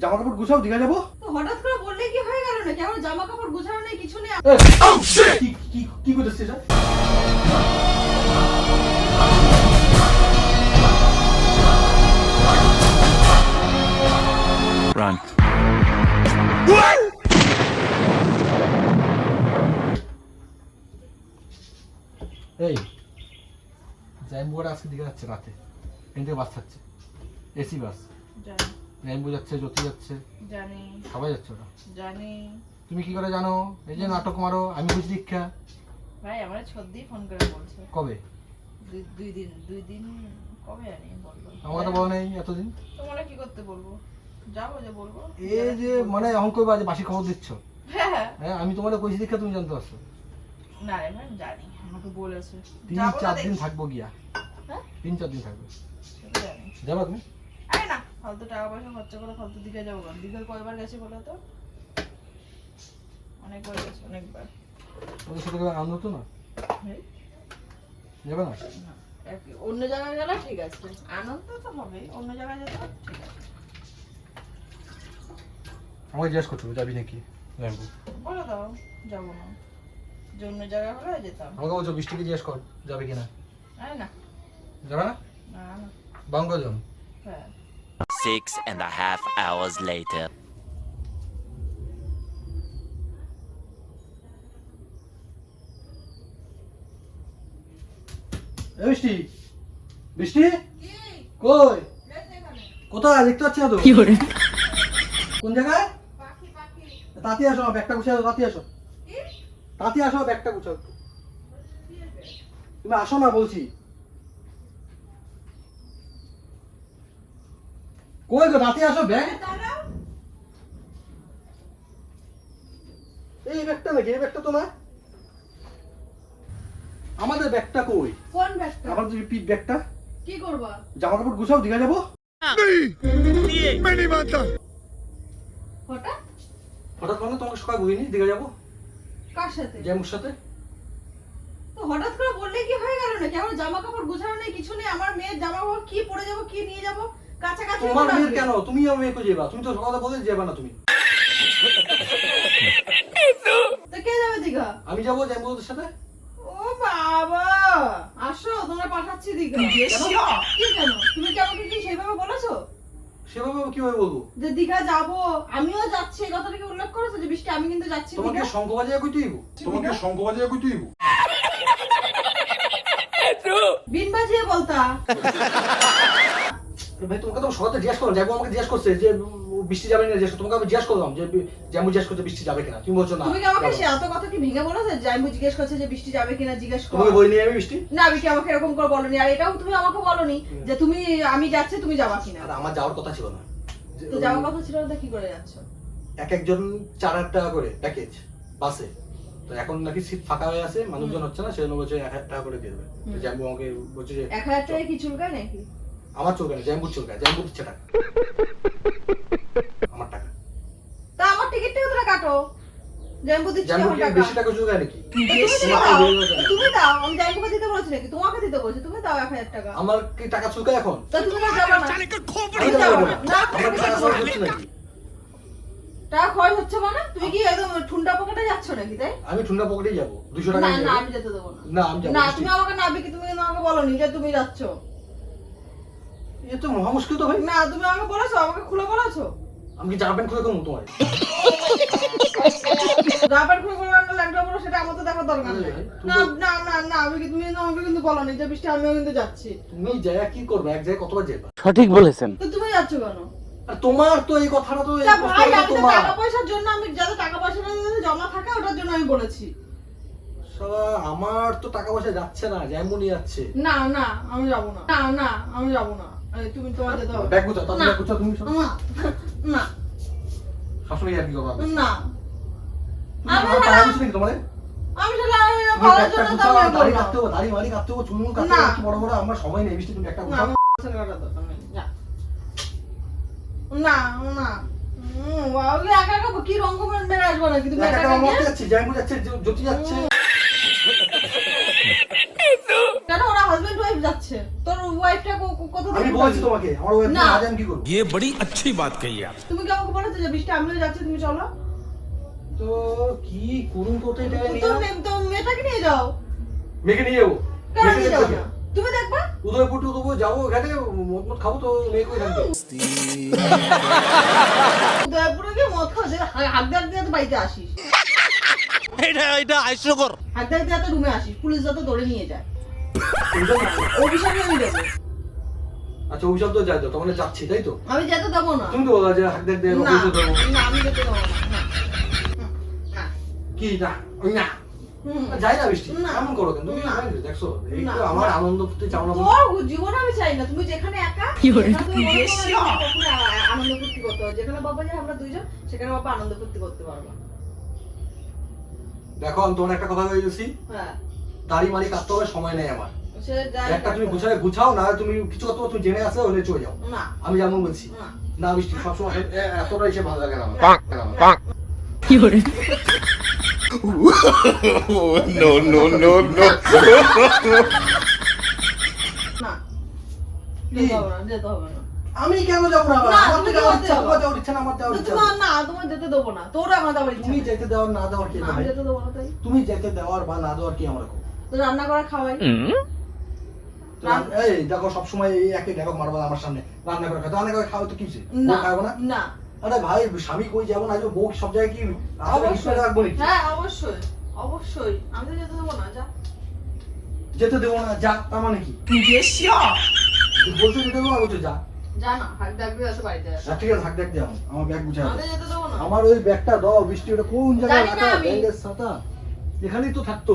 জামা কাপড় গুছাও দিঘা যাব? তো হঠাৎ করে বললে কি হয়ে গেল নাকি? আমার জামা কাপড় গোছানো নেই কিছু নেই। কি কি কি করতেছিস এটা? Run. এই জ্যাম্বুরা আজকে দিকে যাচ্ছে রাতে। থেকে বাস থাকছে। এসি বাস জ্যাম্বু যাচ্ছে জ্যোতি যাচ্ছে। জানি। সবাই যাচ্ছে ওরা জানি। তুমি কি করে জানো? এই যে নাটক মারো আমি বুঝি দীক্ষা। ভাই আমার ছদ্দি ফোন করে বলছে। কবে? দুই দিন দুই দিন কবে জানি বলব আমার তো বলা নেই এতদিন। তোমরা কি করতে বলব? যাব যে বলব। এই যে মানে কই বাজে বাসি খবর দিচ্ছ। হ্যাঁ। হ্যাঁ। আমি তোমাদের কইছি দীক্ষা তুমি জানতে পারছ। না রে ভাই আমি জানি। আমাকে বলেছে। তিন চার দিন থাকব গিয়া। হ্যাঁ? তিন চার দিন থাকব। যাবা তুমি? আরে না ফালতু টাকা পয়সা খরচা করে ফালতু দিঘা যাব কেন? দিঘায় কয়বার গেছে বলো তো? অনেকবার গেছে অনেকবার। ওদের সাথে করে আনন্দ তো না? এই, যাবে না? অন্য জায়গায় গেলে ঠিক আছে। আনন্দ তো হবে অন্য জায়গায় যেতে ঠিক আছে। আমাকে জিজ্ঞেস করছ যাবি নাকি? জানব। বলে দাও যাব না। যে অন্য জায়গায় হলে যেতাম। আমাকে বলছো বৃষ্টিকে জিজ্ঞেস কর যাবে কিনা? আরে না। যাবে না? না না। বাঙ্গজন হ্যাঁ। Six and a half hours later. বৃষ্টি বৃষ্টি কই? কোথায়? দেখতে পাচ্ছি না তো। কোন জায়গায়? তাতি আসো ব্যাগটা গুছাও তাতি আসো। তাতি আসো ব্যাগটা গুছাও তুমি আসো না বলছি। কই গো তাতি আসো ব্যাগ। এই ব্যাগটা নাকি এই ব্যাগটা তো না আমাদের ব্যাগটা কই? কোন ব্যাগটা? আমাদের যে পিঠ ব্যাগটা। কি করবা? জামা কাপড় গুছাও দীঘা যাব। হঠাৎ? হঠাৎ মানে তোমাকে সকাল বলিনি দীঘা যাব। কার সাথে? জ্যামুর সাথে। তো হঠাৎ করে বললে কি হয়ে গেল নাকি? আমার জামা কাপড় গোছানো নেই কিছু নেই আমার মেয়ের জামা কাপড় কি পরে যাব কি নিয়ে যাব? কাছাকাছি তোমার মেয়ের কেন? তুমি আমার মেয়েকে যাবা তুমি তো সকালে বলে যাবা না তুমি। তো কে যাবে দীঘা? আমি যাব জ্যাম্বুদের সাথে। ও বাবা! আসো তোমরা পাঠাচ্ছি দীঘা। কেন? কি কেন? তুমি কি আমাকে কি সেইভাবে বলেছ? সেভাবে কীভাবে বলব? যে দীঘা যাব। আমিও যাচ্ছি এই কথাটা কি উল্লেখ করেছ? যে বৃষ্টি আমি কিন্তু যাচ্ছি তোমাকে বাজায় কই তুইব তোমাকে শঙ্খ বাজায় কই তুইব বিন বাজিয়ে বলতা। ভাই তোমাকে তো সকালে জিজ্ঞেস করলাম আমাকে জিজ্ঞেস করছে যে বৃষ্টি যাবে না জিজ্ঞেস তোমাকে আমি জিজ্ঞেস করলাম যে জিজ্ঞেস করছে বৃষ্টি যাবে কিনা তুমি বলছো না। তুমি আমাকে সে এত কথা কি ভেঙে বলেছ যে আমি জিজ্ঞেস করছে যে বৃষ্টি যাবে কিনা জিজ্ঞেস কর। বই আমি বৃষ্টি? না আমি কি আমাকে এরকম করে বলনি আর এটাও তুমি আমাকে বলনি যে তুমি আমি যাচ্ছি তুমি যাবা কিনা। আর আমার যাওয়ার কথা ছিল না। তো যাওয়ার কথা ছিল না কি করে যাচ্ছ? এক একজন চার হাজার টাকা করে প্যাকেজ বাসে তো এখন নাকি সিট ফাঁকা হয়ে আছে মানুষজন হচ্ছে না সেজন্য বলছে এক হাজার টাকা করে দিয়ে দেবে। জ্যাম্বু আমাকে বলছে যে এক হাজার টাকা কি চুলকায় নাকি? আমার চলবে না জ্যাম্বুর চলবে জ্যাম্বু দিচ্ছে টাকা। আমার টাকা। তা আমার টিকিটটা তোরা কাটো? জ্যাম্বু দিচ্ছি জ্যাম্বু কি বেশি টাকা চলবে নাকি? তুমি দাও। তুমি দাও। আমি জ্যাম্বুকে দিতে বলেছি নাকি? তোমাকে দিতে বলছি। তুমি দাও এক হাজার টাকা। আমার কি টাকা এখন? তো তুমি যাবে না। আমি তো যাবে না। না। না আমার টাকা খরচ হচ্ছে নাকি? টাকা খরচ হচ্ছে মানে? তুমি কি একদম ঠুন্ডা পকেটে যাচ্ছ নাকি তাই? আমি ঠুন্ডা পকেটেই যাব। দুশো টাকা না না আমি যেতে দেবো না। না আমি যাব না। তুমি আমাকে না বিকি তুমি কিন্তু আমাকে বলনি যে তুমি যাচ্ছ। এ তো মহা মুশকিল তো ভাই। না তুমি আমাকে বলেছ আমাকে খুলে বলেছ। আমি কি জামা প্যান্ট খুলে কমু তোমার রাবার খুলে বলে ল্যাংটা বলো সেটা আমার তো দেখার দরকার নেই। না না না না আমি কি তুমি কিন্তু আমাকে কিন্তু বলনি যে বৃষ্টি আমিও কিন্তু যাচ্ছি। তুমি জায়গা কি করবে? এক জায়গায় কতবার যাবা? সঠিক বলেছেন। তো তুমি যাচ্ছ কেন? তোমার তো এই কথাটা তো ভাই আমি টাকা পয়সার জন্য আমি যাতে টাকা পয়সাটা যাতে জমা থাকে ওটার জন্য আমি বলেছি। আমার তো টাকা পয়সা যাচ্ছে না যেমনই যাচ্ছে। না না আমি যাব না। না না আমি যাব না। তুমি ব্যাগ গুছাও না। ব্যাগ গুছাও তুমি না। না। সবসময় আর কি করবা না। আমি না- তোমার? আমি জন্য কাটতে হবে দাড়ি কাটতে হবে কাটতে হবে বড় বড় আমার সময় নেই বৃষ্টি তুমি গুছাও। না না। কি রঙ আসব আমার গিয়ে? যাচ্ছে জ্যাম্বু যাচ্ছে জ্যোতি যাচ্ছে কেন ওরা হাজবেন্ড ওয়াইফ যাচ্ছে তোর ওয়াইফটা কোথা আমি থেকে বলছি পাবি? তোমাকে আমার ওয়েব না। আজ আমি কি করবো ये बड़ी अच्छी बात कही आप তুমি কি আমাকে বলেছো যে বৃষ্টি আমিও যাচ্ছি তুমি চলো তো কি করুন তো এটা নিয়ে তো যাও। মে- তো মেয়েটাকে নিয়ে যাও মেয়েকে নিয়ে যাবো কেন মেয়েকে নিয়ে দেখতে যাও হবে। না তুমি দেখবা উদয়পুর টুদয়পুর যাবো ওখানে মদ মদ খাবো তো মেয়েকে ওই থাকবে উদয়পুরে গিয়ে মদ খাওয়া যে হাগদার দিয়ে তো বাড়িতে আসিস এটা এটা হাস্যকর হাগদার দিয়ে তো রুমে আসিস পুলিশ যাতে ধরে নিয়ে যায় অভিশাপ আমি দেবো আচ্ছা অভিশাপ তো যাই তো তখন যাচ্ছি তাই তো? আমি যেতে দেবো না। তুমি তো বলো যে হাক দেখ দেখ না অভিশাপ দেবো। না, আমি যেতে দেবো না। কি না না। যাই না বৃষ্টি এমন করো কেন? তুমি দেখছ এই তো আমার আনন্দ করতে চাও না। তোর জীবন আমি চাই না তুমি যেখানে একা মনে করো আনন্দ করতে পারো যেখানে বাবা যায় আমরা দুইজন সেখানে বাবা আনন্দ ফুর্তি করতে পারব। দেখো আমি তোমার একটা কথা বলে দিচ্ছি হ্যাঁ। দাড়ি মারি কাটতে হবে সময় নেই আমার। একটা তুমি গুছায় গুছাও না তুমি কিছু পারো, তুমি জেনে আসলে হলে চলে যাও। না। আমি যেমন বলছি। না। বৃষ্টি সবসময় এতটা এসে ভালো লাগে না আমার। no no no no না। আমি কেন যাব আমার তো যাওয়ার ইচ্ছা যাওয়ার ইচ্ছা না আমার যাওয়ার ইচ্ছা না। তোমার যেতে দেবো না। তোর আমার যাওয়ার ইচ্ছা তুমি যেতে দেওয়ার না দেওয়ার কি না, যেতে দেবো না তাই। তুমি যেতে দেওয়ার বা না দেওয়ার কি আমার তো রান্না করে খাওয়াই। এই দেখো সবসময় এই একে দেখো মারবা আমার সামনে। রান্না করে রান্না করে খাও তো কিছু না খাব না? না। আরে ভাই স্বামী কই যাব না? বউ সব জায়গায় কি অবশ্যই। রাখব নাকি? হ্যাঁ অবশ্যই। অবশ্যই। আমি তো যেতে দেবো না যা। যেতে দেবো না যা। তার মানে কি? বলছো যেতে দেবো না বলছো যা। আচ্ছা, আমার ব্যাগ গুছাই যেতে দেবো আমার ওই ব্যাগটা দাও বৃষ্টি ওটা কোন জায়গায় এখানেই তো থাকতো।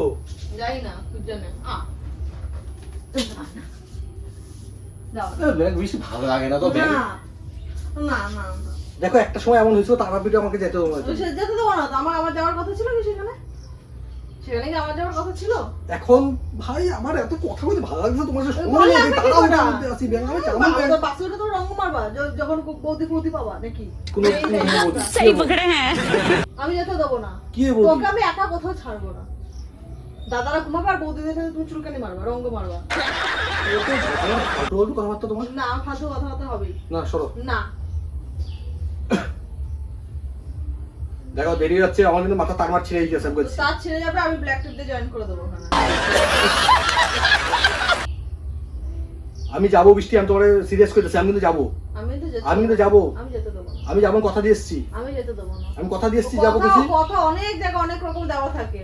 যাই না তুই নে। আ। ব্যাগ ভালো লাগে না তো না না না না। দেখো একটা সময় এমন হয়েছিল তারাপীঠে আমাকে যেতে হবে। যেতে দেবো না তো আমার আমার যাওয়ার কথা ছিল কি সেখানে? হ্যাঁ। আমি একা কোথাও ছাড়বো না। দাদারা ঘুমাবে আর বৌদিদের সাথে তুমি চুলকানি মারবা রঙ্গ মারবা। ফালতু ফালতু কথাবার্তা তোমার? না ফালতু কথাবার্তা হবেই। না সরো না। দেখো দেরি যাচ্ছে আমার কিন্তু মাথা তার মার ছিঁড়ে গেছে আমি বলছি। তার ছেড়ে যাবে আমি ব্ল্যাক টেপ দিয়ে জয়েন করে দেবো আমি যাব বৃষ্টি আমি তোমার সিরিয়াস করতেছি আমি কিন্তু যাব। আমি তো যেতে আমি কিন্তু যাব। আমি যেতে দেবো না। আমি যাব কথা দিয়ে এসছি। আমি যেতে দেবো না। আমি কথা দিয়ে এসছি যাব কথা কিছু কথা অনেক জায়গা অনেক রকম দেওয়া থাকে।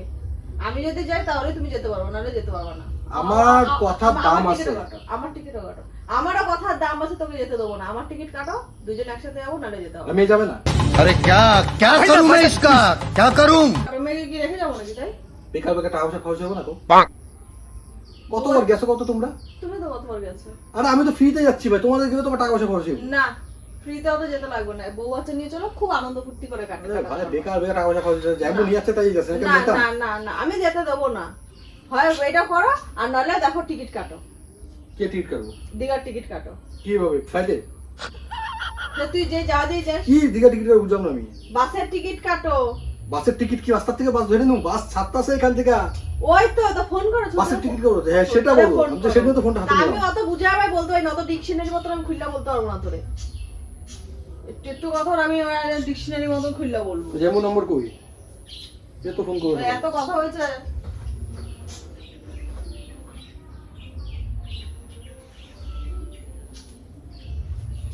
আমি যদি যাই তাহলে তুমি যেতে পারব নাহলে যেতে পারব না। আমার কথার দাম আছে। আমার টিকিটও কাটো আমারও কথার দাম আছে তোকে যেতে দেবো না আমার টিকিট কাটো দুজন একসাথে যাবো নাহলে যেতে হবে মেয়ে যাবে না अरे क्या क्या करूं मैं इसका क्या करूं আর মেয়েকে কি রেখে যাবো নাকি তাই বেকার বেকার টাকা পয়সা খরচ হবে না তো কতবার গেছো কত তোমরা তুমি তো কতবার গেছো আরে আমি তো ফ্রিতে যাচ্ছি ভাই তোমাদের গেলে তোমার টাকা পয়সা খরচ হবে না ফ্রিতেও তো যেতে লাগবে না বউ বাচ্চা নিয়ে চলো খুব আনন্দ ফুর্তি করে কাটে আরে ভাই বেকার বেকার টাকা পয়সা খরচ হবে যেমন নিয়ে যাচ্ছে তাই যাচ্ছে নাকি না নিতাম না না না আমি যেতে দেবো না হয় এটা করো আর নাহলে দেখো টিকিট কাটো কে টিকিট কাটবো দীঘার টিকিট কাটো। কীভাবে? ফ্লাইটে? তুই যে যা দিয়ে যাস। কি দীঘা টিকিট বুঝলাম না আমি। বাসের টিকিট কাটো। বাসের টিকিট কি রাস্তার থেকে বাস ধরে নেব? বাস ছাড়তাছে এখান থেকে। ওই তো তো ফোন করেছ বাসের টিকিট করব হ্যাঁ সেটা ফোন আমি তো করো। তো ফোনটা হাতে আমি অত বুঝে আমায় বলতে পারি না অত ডিকশনারি মতন আমি খুললা বলতে পারব না তোরে। একটু একটু কথা আমি ডিকশনারি মতন খুললা বলব। যেমন নম্বর কই? এ তো ফোন করব তো এত কথা হয়েছে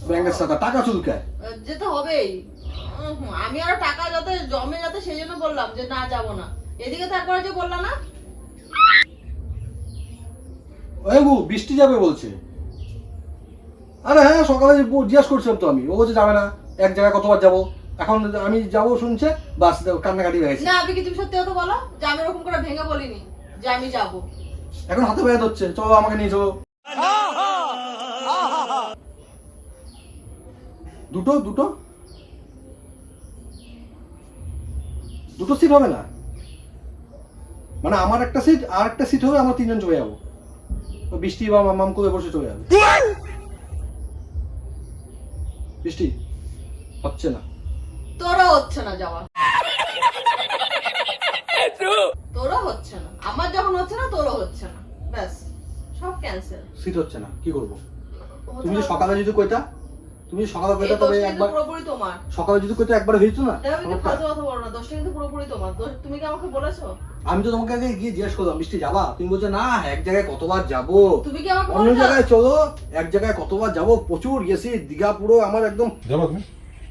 ব্যাংকের টাকা টাকা চুলকায় যেতে হবেই। আমি আর টাকা যাতে জমে যাতে সেই জন্য বললাম যে না যাব না। এদিকে তো একবার যে বললা না? ওই গু বৃষ্টি যাবে বলছে। আরে হ্যাঁ সকালে জিজ্ঞাসা করছিলাম তো আমি। ও বলছে যাবে না এক জায়গায় কতবার যাব? এখন আমি যাব শুনছে বাস কান্নাকাটি হয়ে গেছে। না আপনি কি তুমি সত্যি কথা বলো? যে আমি ওরকম করে ভেঙে বলিনি যে আমি যাব। এখন হাতে ব্যথ হচ্ছে চলো আমাকে নিয়ে চলো। দুটো দুটো? দুটো সিট হবে না? মানে আমার একটা সিট আর একটা সিট হবে আমরা তিনজন চলে যাব। তো বৃষ্টি বা মাম করে বসে চলে যাবে। বৃষ্টি হচ্ছে না। তোরও হচ্ছে না যাওয়া। তোরও হচ্ছে না। আমার যখন হচ্ছে না তোরও হচ্ছে না। ব্যাস ক্যান্সেল সিট হচ্ছে না। কি করব? তুমি সকালে যদি কইতা তুমি সকালে তবে একবার পুরোপুরি তোমার। সকালে যদি কইতা একবার হয়েছে না কিন্তু ফালতু কথা বলো না দোষটা কিন্তু পুরোপুরি তোমার। তুমি কি আমাকে বলেছ? আমি তো তোমাকে আগে গিয়ে জিজ্ঞেস করলাম বৃষ্টি যাবা? তুমি বলছো না এক জায়গায় কতবার যাব? তুমি কি আমাকে অন্য জায়গায় চলো এক জায়গায় কতবার যাব? প্রচুর গেছি দীঘা পুরো আমার একদম যাব তুমি?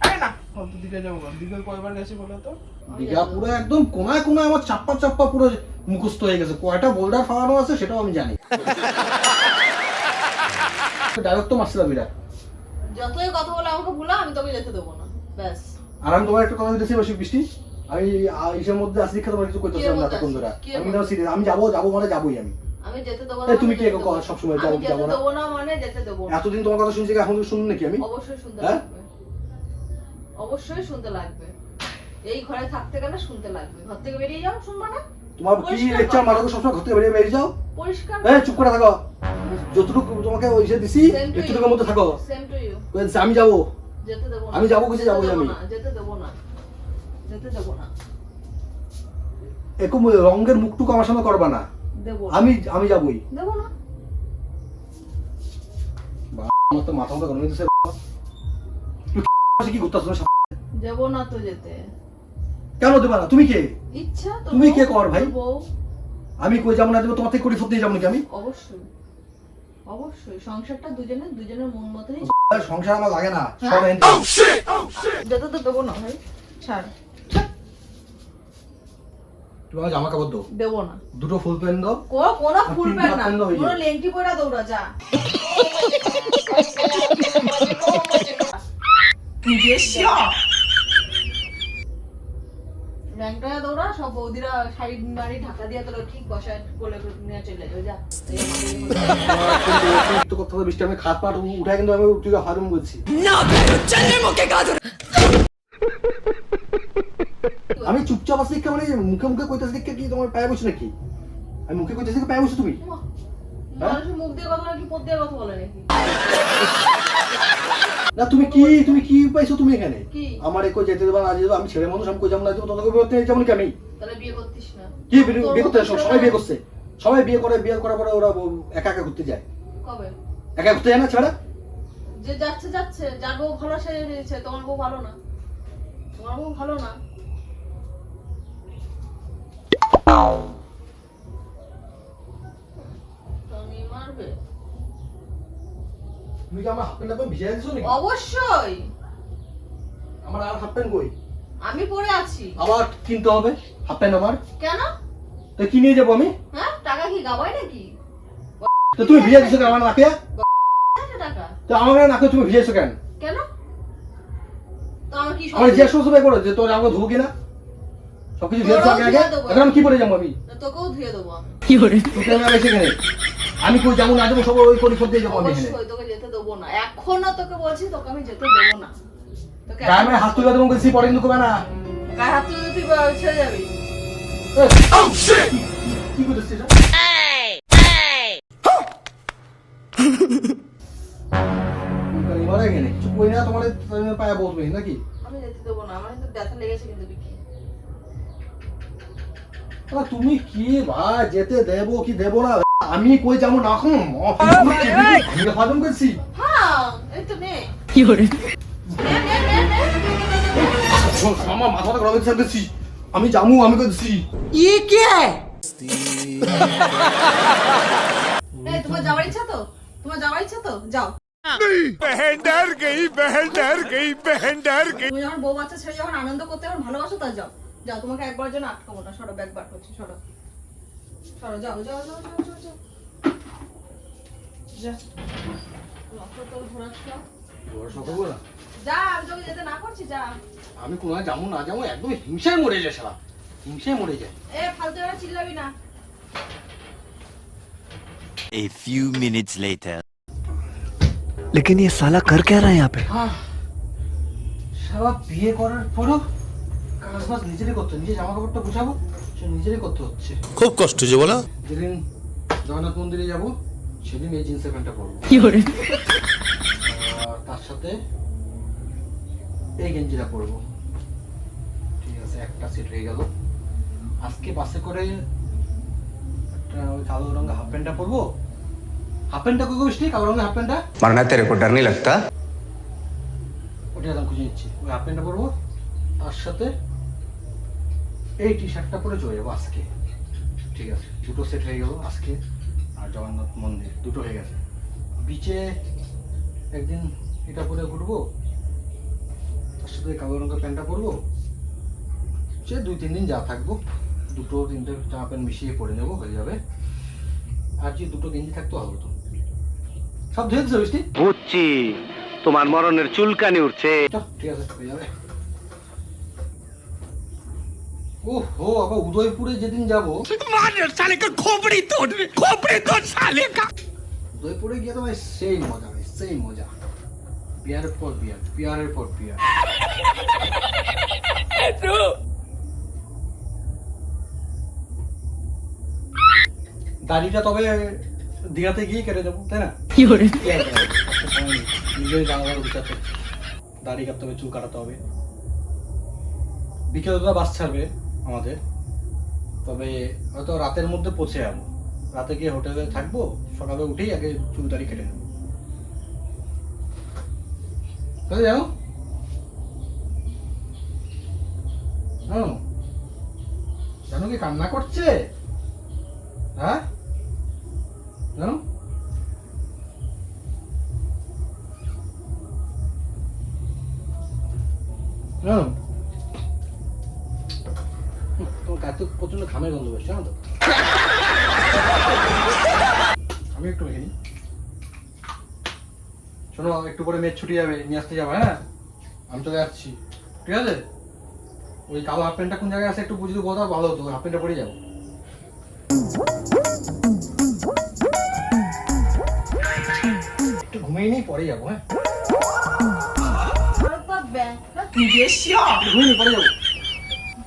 আরে না। কত যাব বল? দিকে কয়বার গেছি বলো তো? দীঘা পুরো একদম কোনায় কোনায় আমার চাপ্পা চাপ্পা পুরো মুখস্থ হয়ে গেছে। কয়টা বোল্ডার ফালানো আছে সেটাও আমি জানি। ডাইরেক্ট তো মারছিলাম বিরাট। যতই কথা বলে আমাকে ভুলো আমি তোকে যেতে দেবো না। ব্যাস। আর আমি তোমার একটা কথা দিতেছি বসে বৃষ্টি। আমি আ, মধ্যে আসলি খেতে তোমার কিছু করতেছিলাম না তখন ধরে। আমি? না সিরিয়াস আমি যাব যাব মানে যাবোই আমি। আমি যেতে দেবো না তুমি কি না। সবসময় যাব, যাব না? দেবো না মানে যেতে দেবো না। এতদিন তোমার কথা শুনছি এখন শুনুন নাকি আমি? অবশ্যই শুনতে হ্যাঁ? লাগবে। অবশ্যই শুনতে লাগবে। এই ঘরে থাকতে গেলে শুনতে লাগবে। ঘর থেকে বেরিয়ে যাও শুনবা না? তোমার কি লেকচার। মারো সবসময় ঘর থেকে বেরিয়ে বেরিয়ে যাও? পরিষ্কার এই চুপ করে থাকো। যতটুকু তোমাকে ওই সে দিছি. একটুটুকুর মধ্যে থাকো। আমি যাব? যেতে দেবো না। আমি যাব কিছু দেবো আমি। যেতে দেবো না। যেতে দেবো না। এরকম রঙের মুখটুকু আমার সামনে করবা না। দেবো আমি আমি যাবোই। দেবো না। আমার তো মাথা মতো গরম হইতেছে কি করতেছ না দেবো না তো যেতে। কেন দেবা না? তুমি কে? ইচ্ছা তুমি কে কর ভাই? আমি কই যাব না দেবো? তোমার থেকে কোটি ফুট যাব নাকি আমি? অবশ্যই। অবশ্যই। সংসারটা দুজনের দুজনের মন মতনই সংসার আমার লাগে না। হ্যাঁ? সব এনতে যেতে তো দেবো না ভাই। ছাড়। তুমি আমার জামা কাপড় দাও। দেবো না। দুটো ফুল প্যান্ট দাও। কোনো কোনো ফুল প্যান্ট না। লেংটি পরা দৌড়া যা। দৌড়া সব বৌদিরা শাড়ি ঢাকা দিয়ে তোর ঠিক বসায় কোলে নিয়ে চলে যাবে যা। তো কথা বৃষ্টি আমি খাট পাট উঠাই কিন্তু আমি উঠে হারুম বলছি আমি চুপচাপ আছি মানে মুখে মুখে কইতেছি দেখে কি তোমার পায়ে বসে নাকি? আমি মুখে কইতেছি কি পায়ে বসে তুমি। মুখ দিয়ে কথা নাকি পদ দিয়ে কথা বলে নাকি? না তুমি কি তুমি কি পাইছো তুমি এখানে? আমার একো যেতে দেবা না যেতে আমি ছেলে মানুষ আমি কই যাব না তোমাকে বিয়ে যেমন কি আমি। তাহলে বিয়ে করতিস না। কি বিয়ে করতে সবাই বিয়ে করছে। সবাই বিয়ে করে বিয়ে করার পরে ওরা একা একা ঘুরতে যায়। কবে? একা ঘুরতে যায় না ছেলেরা? যে যাচ্ছে যাচ্ছে। যার বউ ভালো সেজে দিয়েছে তোমার বউ ভালো না? তোমার বউ ভালো না? তুমি মারবে তুমি কি আমার হাফ প্যান্টটা ভিজে দিছো নাকি? অবশ্যই। আমার আর হাফ প্যান্ট কই? আমি পরে আছি। আবার কিনতে হবে হাফ প্যান্ট আমার কেন? তো কি নিয়ে যাব আমি? হ্যাঁ টাকা কি গাবাই নাকি? তো তুমি ভিজে দিছো কেন আমার নাকে? টাকা। তো আমার নাকে তুমি ভিজেছো কেন? কেন? তো আমার কি আমার জিজ্ঞাসা করছ করো যে তোর আমাকে ধুবো কিনা? সবকিছু ভিজেছো আগে আগে? এখন আমি কি করে যাব আমি? তোকেও ধুয়ে দেবো এসে আমি কই যাব না যাব সব ওই করি করতে যাব আমি অবশ্যই তোকে যেতে দেবো না। এখনও তোকে বলছি তোকে আমি যেতে দেবো না। তোকে গায়ে মানে হাত তুলে দেবো বলছি পরে কিন্তু না? গায়ে হাত তুলে তুই ছেড়ে যাবি। কি করছিস এবারে এখানে? চুপ করি না তোমার পায়ে বসবে নাকি? আমি যেতে দেবো না আমার কিন্তু ব্যথা লেগেছে কিন্তু তুমি কি ভাই যেতে দেবো কি দেবো না? আমি কই যাব না এখন আমি হ্যাঁ, হজম করছি। হ্যাঁ, কি করে আমি জামু আমি করছি। ই কে? তোমার যাওয়ার ইচ্ছা তো? তোমার যাওয়ার ইচ্ছা তো? যাও। যখন যখন আনন্দ করতে ভালোবাসো তা যাও। যাও তোমাকে একবার জন্য আটকাবো না। সরব একবার করছি সরব সরো যাও যাও যাও যাও যাও যাও যা লক্ষ্য তো ঘোরাচ্ছ ভরসা করবো না যা আমি তোকে যেতে না করছি যা আমি কোনো যাবো না যাবো একদম হিংসায় মরে যায় সারা হিংসায় মরে যায় এ ফালতু এরা চিল্লাবি না A few minutes later. लेकिन ये साला कर क्या रहा है यहाँ पे সারা বিয়ে করার পরও কাজ বাজ নিজেরই করতে নিজে জামা কাপড়টা গুছাবো নিজেরই করতে হচ্ছে। খুব কষ্ট হচ্ছে বলো যেদিন জগন্নাথ মন্দিরে যাব সেদিন এই জিন্সের প্যান্টটা পরবো। কি করে? তার সাথে এই গেঞ্জিটা পরবো। ঠিক আছে একটা সিট হয়ে গেল। আজকে বাসে করে একটা ওই কালো রঙের হাফ প্যান্টটা পরবো। হাফ প্যান্টটা কই কইছিস কালো রঙের হাফ প্যান্টটা? মারনা তেরে কো ডর লাগতা। ওটা দাম খুঁজে নিচ্ছি। ওই হাফ প্যান্টটা পরবো। তার সাথে এই টি শার্টটা পরে চলে যাব আজকে। ঠিক আছে? দুটো সেট হয়ে গেল আজকে আর জগন্নাথ মন্দির দুটো হয়ে গেছে। বিচে একদিন এটা পরে ঘুরবো তার সাথে কালো রঙের প্যান্টটা পরবো। সে দুই তিন দিন যা থাকব দুটো তিনটে জামা প্যান্ট মিশিয়ে পরে নেব হয়ে যাবে। আর যে দুটো গেঞ্জি থাকতো হবে তো। সব ধুয়ে দিচ্ছে বুঝছি। তোমার মরণের চুলকানি উঠছে। ঠিক আছে হয়ে যাবে। ও হো আবার উদয়পুরে যেদিন যাব। উদয়পুরে গিয়ে তো ভাই সেই মজা ভাই সেই মজা। বিয়ারের পর বিয়ার বিয়ারের পর বিয়ার। দাড়িটা তবে দীঘাতে গিয়ে কেটে দেবো তাই না? কি করে? নিজের হচ্ছে। দাড়ি কাটতে হবে চুল কাটাতে হবে। বিকেলবেলা বাস ছাড়বে। আমাদের। তবে হয়তো রাতের মধ্যে পৌঁছে যাব। রাতে গিয়ে হোটেলে থাকব, সকালে উঠেই আগে চুল দাড়ি কেটে নেব। তাহলে যাও। হ্যাঁ জানো কি কান্না করছে? হ্যাঁ? জানো? হুম, তোমার গায়ে তো প্রচণ্ড ঘামের গন্ধ বেশ জানো তো? আমি একটু মেখে শোনো একটু পরে মেয়ের ছুটি যাবে নিয়ে আসতে যাব হ্যাঁ? আমি চলে যাচ্ছি ঠিক আছে? ওই কালো হাফ প্যান্টটা কোন জায়গায় আছে একটু বুঝতে কথা ভালো হতো হাফ প্যান্টটা পরে যাব। একটু ঘুমিয়ে নিই পরে যাব হ্যাঁ? ঘুমিয়ে পরে যাব।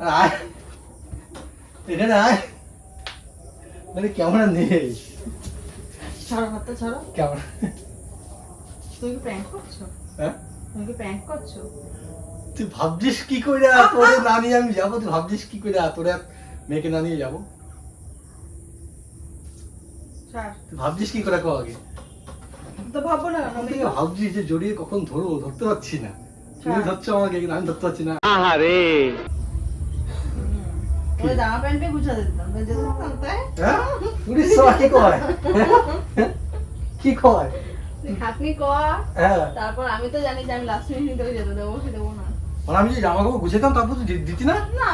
আয়। এখানে আয়। মানে ক্যামেরা নেই ছাড়ো হাতটা ছাড়ো। ক্যামেরা তুমি কি প্র্যাঙ্ক করছ? হ্যাঁ? তুমি কি প্র্যাঙ্ক করছ? তুই ভাবছিস কি করে? তোরে না নিয়ে আমি যাব? তুই ভাবছিস কি করে? তোরে মেয়েকে না নিয়ে যাব? তুই ভাবছিস কি করে কো আগে? তো ভাববো না আমি আমি থেকে ভাবছি যে জড়িয়ে কখন ধরবো? ধরতে পারছি না। তুমি ধরছো আমাকে আমি ধরতে পারছি না। আহারে। ওই জামা প্যান্টে গুছাতে দিতাম তাই যেতে দিতাম তাই। হ্যাঁ? তুই সবা কি কয় কি কয় তুই খাটনি হ্যাঁ। তারপর আমি তো জানি যে আমি লাস্ট মিনিটে যেতে দেবো কি দেবো না। মানে আমি যে জামা কাপড় গুছাতাম তারপর দিতি না? না।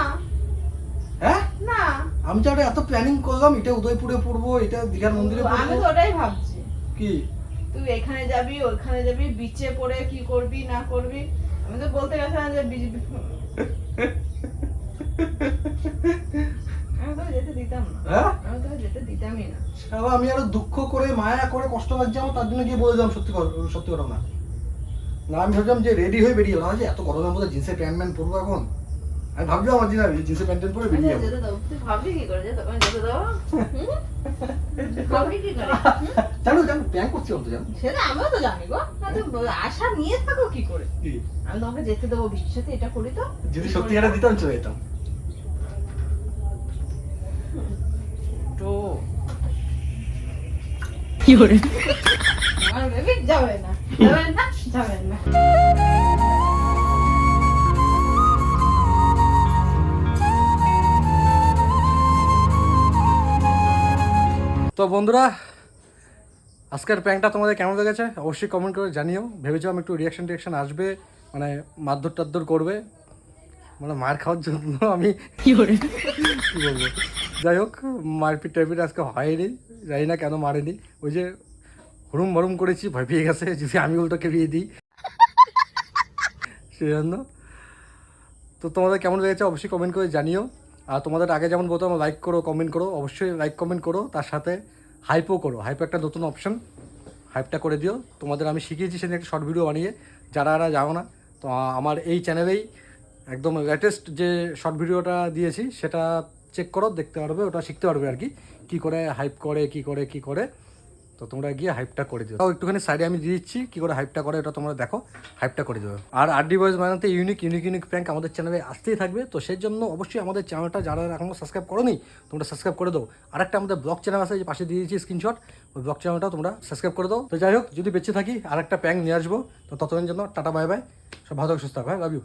হ্যাঁ? না। আমি একটা এত প্ল্যানিং করলাম এটা উদয়পুরে পড়ব এটা দীঘার মন্দিরে আমি তো ওটাই ভাবছি। কি? তুই এখানে যাবি ওখানে যাবি বিচে পড়ে কি করবি না করবি? আমি তো বলতে গেছিলাম যে আমি হ্যাঁ আমি আরও দুঃখ করে মায়া করে কষ্ট লাগছে আমার তার জন্য গিয়ে বলে দিলাম সত্যি সত্যি না না আমি ভাবছিলাম যে রেডি হয়ে বেরিয়ে গেলাম। যে এত গরমের মধ্যে জিন্সের প্যান্ট ম্যান্ট পরবো এখন? আমি ভাবছিলাম আমার দিন জিন্সের প্যান্ট ট্যান্ট পরে বেরিয়ে যাব। জানো জানো প্যান্ট করছি অন্ত জানো? সেটা আমিও তো জানি গো। আশা নিয়ে থাকো কি করে? আমি তোমাকে যেতে দেবো সাথে এটা করি তো। যদি সত্যি এটা দিতাম চলে যেতাম। যাবে না না না তো বন্ধুরা আজকের প্র্যাঙ্কটা তোমাদের কেমন লেগেছে অবশ্যই কমেন্ট করে জানিও। ভেবেছিলাম একটু রিয়াকশন টিয়াকশন আসবে মানে মারধর টারধর করবে মানে মার খাওয়ার জন্য আমি কি বলব? যাই হোক মারপিট টাইপিট আজকে হয়নি। জানি না কেন মারেনি। ওই যে হরুম ভরুম করেছি, ভয় পেয়ে গেছে, যদি আমি উল্টো কেরিয়ে দিই। সেই জন্য। তো তোমাদের কেমন লেগেছে অবশ্যই কমেন্ট করে জানিও। আর তোমাদের আগে যেমন বলতাম লাইক করো কমেন্ট করো, অবশ্যই লাইক কমেন্ট করো। তার সাথে হাইপও করো। হাইপ একটা নতুন অপশন হাইপটা করে দিও। তোমাদের আমি শিখিয়েছি সেদিন একটা শর্ট ভিডিও বানিয়ে। যারা যারা যাও না, তো আমার এই চ্যানেলেই একদম লেটেস্ট যে শর্ট ভিডিওটা দিয়েছি, সেটা চেক করো, দেখতে পারবে, ওটা শিখতে পারবে আর কি। কী করে হাইপ করে কি করে কি করে তো তোমরা গিয়ে হাইপটা করে দিও। একটুখানি সাইডে আমি দিয়ে দিচ্ছি কী করে হাইপটা করে ওটা তোমরা দেখো হাইপটা করে দেবে আর আরডি বয়েস বানাতে ইউনিক ইউনিক ইউনিক প্র্যাঙ্ক আমাদের চ্যানেলে আসতেই থাকবে তো সেই জন্য অবশ্যই আমাদের চ্যানেলটা যারা এখনও সাবস্ক্রাইব করোনি তোমরা সাবস্ক্রাইব করে দাও। আর একটা আমাদের ব্লগ চ্যানেল আছে যে পাশে দিয়ে দিয়েছি স্ক্রিনশট ওই ব্লগ চ্যানেলটা তোমরা সাবস্ক্রাইব করে দাও। তো যাই হোক যদি বেঁচে থাকি আর একটা প্র্যাঙ্ক নিয়ে আসব তো ততদিন জন্য টাটা বাই বাই সব ভালো থাকো, সুস্থ থাকো হ্যাঁ লাভ ইউ